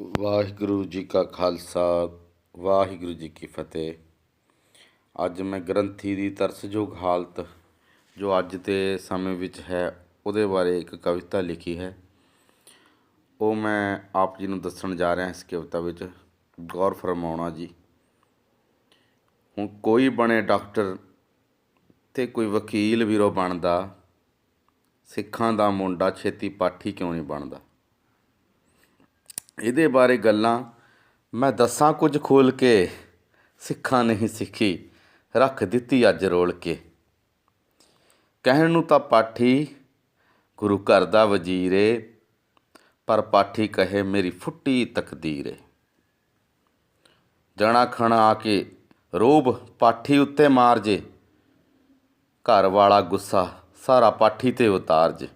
ਵਾਹਿਗੁਰੂ ਜੀ ਕਾ ਖਾਲਸਾ, ਵਾਹਿਗੁਰੂ ਜੀ ਕੀ ਫਤਿਹ। ਅੱਜ ਮੈਂ ਗ੍ਰੰਥੀ ਦੀ ਤਰਸਯੋਗ ਹਾਲਤ, ਜੋ ਅੱਜ ਦੇ ਸਮੇਂ ਵਿੱਚ ਹੈ, ਉਹਦੇ ਬਾਰੇ ਇੱਕ ਕਵਿਤਾ ਲਿਖੀ ਹੈ। ਉਹ ਮੈਂ ਆਪ ਜੀ ਨੂੰ ਦੱਸਣ ਜਾ ਰਿਹਾ ਇਸ ਕਵਿਤਾ ਵਿੱਚ। ਗੌਰ ਫਰਮਾਉਣਾ ਜੀ, ਹੁਣ ਕੋਈ ਬਣੇ ਡਾਕਟਰ ਤੇ ਕੋਈ ਵਕੀਲ ਵੀਰੋ ਬਣਦਾ, ਸਿੱਖਾਂ ਦਾ ਮੁੰਡਾ ਛੇਤੀ ਪਾਠੀ ਕਿਉਂ ਨਹੀਂ ਬਣਦਾ? ਇਹਦੇ ਬਾਰੇ ਗੱਲਾਂ ਮੈਂ ਦੱਸਾਂ ਕੁਝ ਖੋਲ ਕੇ, ਸਿੱਖਾਂ ਨਹੀਂ ਸਿੱਖੀ, ਰੱਖ ਦਿੱਤੀ ਅੱਜ ਰੋਲ ਕੇ। ਕਹਿਣ ਨੂੰ ਤਾਂ ਪਾਠੀ, ਗੁਰੂ ਘਰ ਦਾ ਵਜ਼ੀਰੇ, ਪਰ ਪਾਠੀ ਕਹੇ ਮੇਰੀ ਫੁੱਟੀ ਤਕਦੀਰ। ਏ ਜਣਾ ਖਣਾ ਆ ਕੇ ਰੋਬ ਪਾਠੀ ਉੱਤੇ ਮਾਰ ਜੇ, ਘਰ ਵਾਲਾ ਗੁੱਸਾ ਸਾਰਾ ਪਾਠੀ ਤੇ ਉਤਾਰ ਜੇ।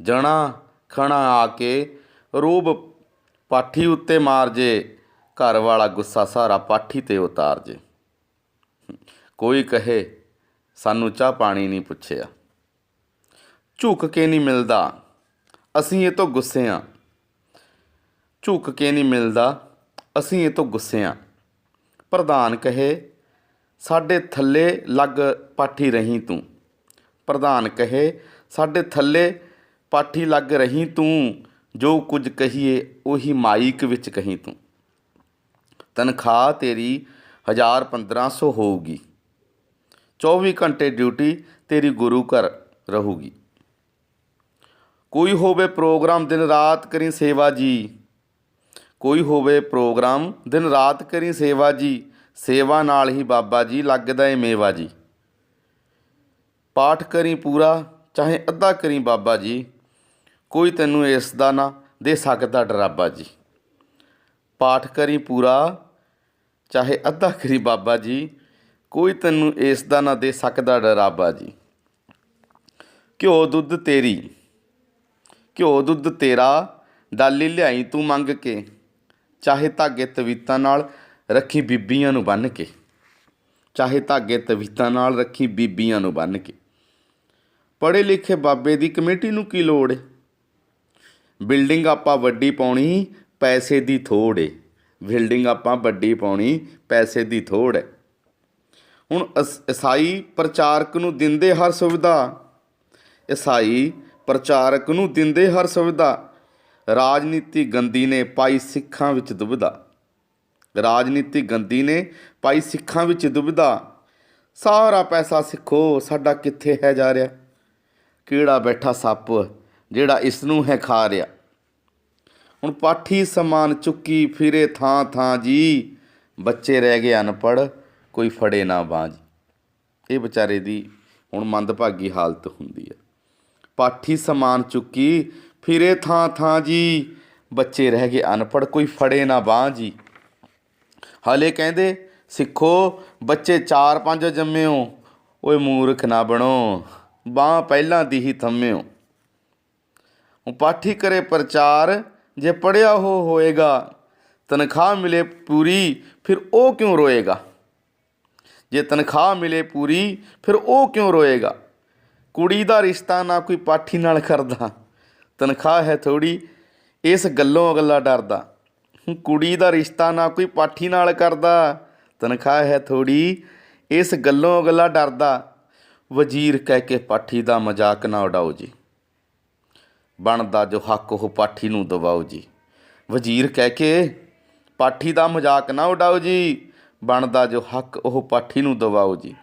ਜਣਾ ਖਣਾ ਆ ਕੇ ਰੂਬ ਪਾਠੀ ਉੱਤੇ ਮਾਰ ਜੇ, ਘਰ ਵਾਲਾ ਗੁੱਸਾ ਸਾਰਾ ਪਾਠੀ ਤੇ ਉਤਾਰ ਜੇ। ਕੋਈ ਕਹੇ, ਸਾਨੂੰ ਚਾਹ ਪਾਣੀ ਨਹੀਂ ਪੁੱਛਿਆ। ਝੁਕ ਕੇ ਨਹੀਂ ਮਿਲਦਾ, ਅਸੀਂ ਇਹ ਤੋਂ ਗੁੱਸੇ ਆ। ਝੁਕ ਕੇ ਨਹੀਂ ਮਿਲਦਾ, ਅਸੀਂ ਇਹ ਤੋਂ ਗੁੱਸੇ ਆ। ਪ੍ਰਧਾਨ ਕਹੇ, ਸਾਡੇ ਥੱਲੇ ਲੱਗ ਪਾਠੀ ਰਹੀ ਤੂੰ। ਪ੍ਰਧਾਨ ਕਹੇ, ਸਾਡੇ ਥੱਲੇ ਪਾਠੀ ਲੱਗ ਰਹੀ ਤੂੰ। ਜੋ ਕੁਝ ਕਹੀਏ, ਉਹੀ ਮਾਈਕ ਵਿੱਚ ਕਹੀਂ ਤੂੰ। ਤਨਖਾਹ ਤੇਰੀ 1000 1500 ਹੋਊਗੀ। 24 ਘੰਟੇ ਡਿਊਟੀ ਤੇਰੀ ਗੁਰੂ ਘਰ ਰਹੂਗੀ। ਕੋਈ ਹੋਵੇ ਪ੍ਰੋਗਰਾਮ ਦਿਨ ਰਾਤ ਕਰੀ ਸੇਵਾ ਜੀ। ਕੋਈ ਹੋਵੇ ਪ੍ਰੋਗਰਾਮ ਦਿਨ ਰਾਤ ਕਰੀ ਸੇਵਾ ਜੀ। ਸੇਵਾ ਨਾਲ ਹੀ ਬਾਬਾ ਜੀ ਲੱਗਦਾ ਏ ਮੇਵਾ ਜੀ। ਪਾਠ ਕਰੀ ਪੂਰਾ, ਚਾਹੇ ਅੱਧਾ ਕਰੀ ਬਾਬਾ ਜੀ। ਕੋਈ ਤੈਨੂੰ ਇਸ ਦਾ ਨਾ ਦੇ ਸਕਦਾ ਡਰਾਬਾ ਜੀ। ਪਾਠ ਕਰੀ ਪੂਰਾ, ਚਾਹੇ ਅੱਧਾ ਕਰੀ ਬਾਬਾ ਜੀ, ਕੋਈ ਤੈਨੂੰ ਇਸ ਦਾ ਨਾ ਦੇ ਸਕਦਾ ਡਰਾਬਾ ਜੀ। ਘਿਓ ਦੁੱਧ ਤੇਰੀ, ਘਿਓ ਦੁੱਧ ਤੇਰਾ, ਡਾਲੀ ਲਿਆਈ ਤੂੰ ਮੰਗ ਕੇ, ਚਾਹੇ ਧਾਗੇ ਤਵੀਤਾਂ ਨਾਲ ਰੱਖੀ ਬੀਬੀਆਂ ਨੂੰ ਬੰਨ ਕੇ, ਚਾਹੇ ਧਾਗੇ ਤਵੀਤਾਂ ਨਾਲ ਰੱਖੀ ਬੀਬੀਆਂ ਨੂੰ ਬੰਨ ਕੇ। ਪੜ੍ਹੇ ਲਿਖੇ ਬਾਬੇ ਦੀ ਕਮੇਟੀ ਨੂੰ ਕੀ ਲੋੜ ਏ? ਬਿਲਡਿੰਗ ਆਪਾਂ ਵੱਡੀ ਪਾਉਣੀ, ਪੈਸੇ ਦੀ ਥੋੜ ਏ। ਬਿਲਡਿੰਗ ਆਪਾਂ ਵੱਡੀ ਪਾਉਣੀ, ਪੈਸੇ ਦੀ ਥੋੜ ਹੈ ਹੁਣ ਅਸ- ਈਸਾਈ ਪ੍ਰਚਾਰਕ ਨੂੰ ਦਿੰਦੇ ਹਰ ਸੁਵਿਧਾ। ਈਸਾਈ ਪ੍ਰਚਾਰਕ ਨੂੰ ਦਿੰਦੇ ਹਰ ਸੁਵਿਧਾ। ਰਾਜਨੀਤੀ ਗੰਦੀ ਨੇ ਪਾਈ ਸਿੱਖਾਂ ਵਿੱਚ ਦੁਬਿਧਾ। ਰਾਜਨੀਤੀ ਗੰਦੀ ਨੇ ਪਾਈ ਸਿੱਖਾਂ ਵਿੱਚ ਦੁਬਿਧਾ। ਸਾਰਾ ਪੈਸਾ ਸਿੱਖੋ, ਸਾਡਾ ਕਿੱਥੇ ਹੈ ਜਾ ਰਿਹਾ? ਕੀੜਾ ਬੈਠਾ ਸੱਪ? ਜਿਹੜਾ ਇਸ ਨੂੰ ਹੈ ਖਾ ਰਿਹਾ ਹੁਣ ਪਾਠੀ ਸਮਾਨ ਚੁੱਕੀ ਫਿਰੇ ਥਾਂ ਥਾਂ ਜੀ। ਬੱਚੇ ਰਹਿ ਗਏ ਅਨਪੜ ਕੋਈ ਫੜੇ ਨਾ ਬਾਂਝ। ਇਹ ਵਿਚਾਰੇ ਦੀ ਹੁਣ ਮੰਦਭਾਗੀ ਹਾਲਤ ਹੁੰਦੀ ਹੈ। ਪਾਠੀ ਸਮਾਨ ਚੁੱਕੀ ਫਿਰੇ ਥਾਂ ਥਾਂ ਜੀ। ਬੱਚੇ ਰਹਿ ਗਏ ਅਨਪੜ ਕੋਈ ਫੜੇ ਨਾ ਬਾਂਝ। ਜੀ ਹਾਲੇ ਕਹਿੰਦੇ, ਸਿੱਖੋ, ਬੱਚੇ 4-5 ਜੰਮਿਓ। ਓਏ ਮੂਰਖ ਨਾ ਬਣੋ, ਬਾਹ ਪਹਿਲਾਂ ਦੀ ਹੀ ਥੰਮਿਓ। ਹੁਣ ਪਾਠੀ ਕਰੇ ਪ੍ਰਚਾਰ, ਜੇ ਪੜਿਆ ਹੋ ਹੋਏਗਾ, ਤਨਖਾਹ ਮਿਲੇ ਪੂਰੀ, ਫਿਰ ਉਹ ਕਿਉਂ ਰੋਏਗਾ? ਜੇ ਤਨਖਾਹ ਮਿਲੇ ਪੂਰੀ, ਫਿਰ ਉਹ ਕਿਉਂ ਰੋਏਗਾ? ਕੁੜੀ ਦਾ ਰਿਸ਼ਤਾ ਨਾ ਕੋਈ ਪਾਠੀ ਨਾਲ ਕਰਦਾ। ਤਨਖਾਹ ਹੈ ਥੋੜੀ ਇਸ ਗੱਲੋਂ ਅਗਲਾ ਡਰਦਾ। ਕੁੜੀ ਦਾ ਰਿਸ਼ਤਾ ਨਾ ਕੋਈ ਪਾਠੀ ਨਾਲ ਕਰਦਾ, ਤਨਖਾਹ ਹੈ ਥੋੜੀ ਇਸ ਗੱਲੋਂ ਅਗਲਾ ਡਰਦਾ। ਵਜ਼ੀਰ ਕਹਿ ਕੇ ਪਾਠੀ ਦਾ ਮਜ਼ਾਕ ਨਾ ਉਡਾਓ ਜੀ। ਬਣਦਾ ਜੋ ਹੱਕ ਉਹ ਪਾਠੀ ਨੂੰ ਦਵਾਓ ਜੀ। ਵਜ਼ੀਰ ਕਹਿ ਕੇ, ਪਾਠੀ ਦਾ ਮਜ਼ਾਕ ਨਾ ਉਡਾਓ ਜੀ, ਬਣਦਾ ਜੋ ਹੱਕ ਉਹ ਪਾਠੀ ਨੂੰ ਦਵਾਓ ਜੀ।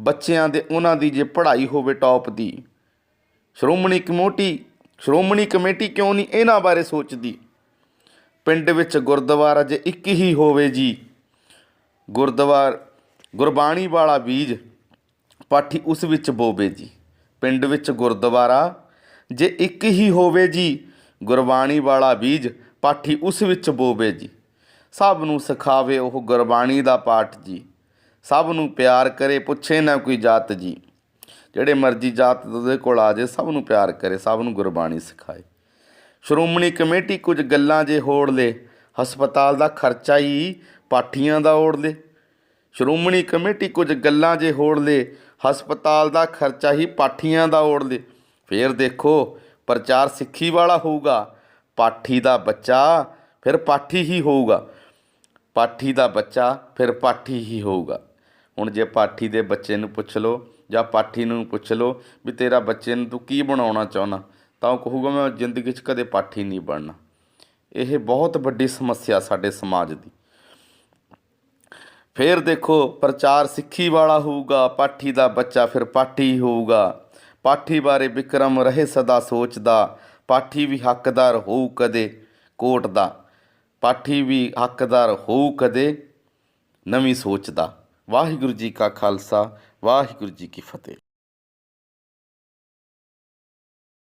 ਬੱਚਿਆਂ ਦੇ ਉਹਨਾਂ ਦੀ ਜੇ ਪੜ੍ਹਾਈ ਹੋਵੇ ਟੌਪ ਦੀ, ਸ਼੍ਰੋਮਣੀ ਕਮੇਟੀ ਸ਼੍ਰੋਮਣੀ ਕਮੇਟੀ ਕਿਉਂ ਨਹੀਂ ਇਹਨਾਂ ਬਾਰੇ ਸੋਚਦੀ? ਪਿੰਡ ਵਿੱਚ ਗੁਰਦੁਆਰਾ ਜੇ ਇੱਕ ਹੀ ਹੋਵੇ ਜੀ। ਗੁਰਦੁਆਰ, ਗੁਰਬਾਣੀ ਵਾਲਾ ਬੀਜ, ਪਾਠੀ ਉਸ ਵਿੱਚ ਬੋਵੇ ਜੀ। ਪਿੰਡ ਵਿੱਚ ਗੁਰਦੁਆਰਾ ਜੇ ਇੱਕ ਹੀ ਹੋਵੇ ਜੀ, ਗੁਰਬਾਣੀ ਵਾਲਾ ਬੀਜ, ਪਾਠੀ ਉਸ ਵਿੱਚ ਬੋਵੇ ਜੀ। ਸਭ ਨੂੰ ਸਿਖਾਵੇ ਉਹ ਗੁਰਬਾਣੀ ਦਾ ਪਾਠ ਜੀ। ਸਭ ਨੂੰ ਪਿਆਰ ਕਰੇ, ਪੁੱਛੇ ਨਾ ਕੋਈ ਜਾਤ ਜੀ। ਜਿਹੜੇ ਮਰਜ਼ੀ ਜਾਤ ਦੇ ਕੋਲ ਆ ਜੇ, ਸਭ ਨੂੰ ਪਿਆਰ ਕਰੇ, ਸਭ ਨੂੰ ਗੁਰਬਾਣੀ ਸਿਖਾਏ। ਸ਼੍ਰੋਮਣੀ ਕਮੇਟੀ ਕੁਝ ਗੱਲਾਂ ਜੇ ਹੋੜ ਲੇ, ਹਸਪਤਾਲ ਦਾ ਖਰਚਾ ਹੀ ਪਾਠੀਆਂ ਦਾ ਓੜ ਲੇ। ਸ਼੍ਰੋਮਣੀ ਕਮੇਟੀ ਕੁਝ ਗੱਲਾਂ ਜੇ ਹੋੜ ਲੇ, ਹਸਪਤਾਲ ਦਾ ਖਰਚਾ ਹੀ ਪਾਠੀਆਂ ਦਾ ਓੜ ਲੇ। ਫੇਰ ਦੇਖੋ, ਪ੍ਰਚਾਰ ਸਿੱਖੀ ਵਾਲਾ ਹੋਊਗਾ, ਪਾਠੀ ਦਾ ਬੱਚਾ ਫਿਰ ਪਾਠੀ ਹੀ ਹੋਊਗਾ। ਪਾਠੀ ਦਾ ਬੱਚਾ ਫਿਰ ਪਾਠੀ ਹੀ ਹੋਊਗਾ। ਹੁਣ ਜੇ ਪਾਠੀ ਦੇ ਬੱਚੇ ਨੂੰ ਪੁੱਛ ਲਓ ਜਾਂ ਪਾਠੀ ਨੂੰ ਪੁੱਛ ਲਓ ਵੀ ਤੇਰਾ ਬੱਚੇ ਨੂੰ ਤੂੰ ਕੀ ਬਣਾਉਣਾ ਚਾਹੁੰਦਾ, ਤਾਂ ਉਹ ਕਹੂਗਾ, ਮੈਂ ਜ਼ਿੰਦਗੀ 'ਚ ਕਦੇ ਪਾਠੀ ਨਹੀਂ ਬਣਨਾ। ਇਹ ਬਹੁਤ ਵੱਡੀ ਸਮੱਸਿਆ ਸਾਡੇ ਸਮਾਜ ਦੀ। ਫਿਰ ਦੇਖੋ, ਪ੍ਰਚਾਰ ਸਿੱਖੀ ਵਾਲਾ ਹੋਊਗਾ, ਪਾਠੀ ਦਾ ਬੱਚਾ ਫਿਰ ਪਾਠੀ ਹੋਊਗਾ। ਪਾਠੀ ਬਾਰੇ ਵਿਕਰਮ ਰਹੇ ਸਦਾ ਸੋਚਦਾ, ਪਾਠੀ ਵੀ ਹੱਕਦਾਰ ਹੋਊ ਕਦੇ ਕੋਟ ਦਾ, ਪਾਠੀ ਵੀ ਹੱਕਦਾਰ ਹੋਊ ਕਦੇ ਨਵੀਂ ਸੋਚਦਾ ਵਾਹਿਗੁਰੂ ਜੀ ਕਾ ਖਾਲਸਾ, ਵਾਹਿਗੁਰੂ ਜੀ ਕੀ ਫਤਿਹ।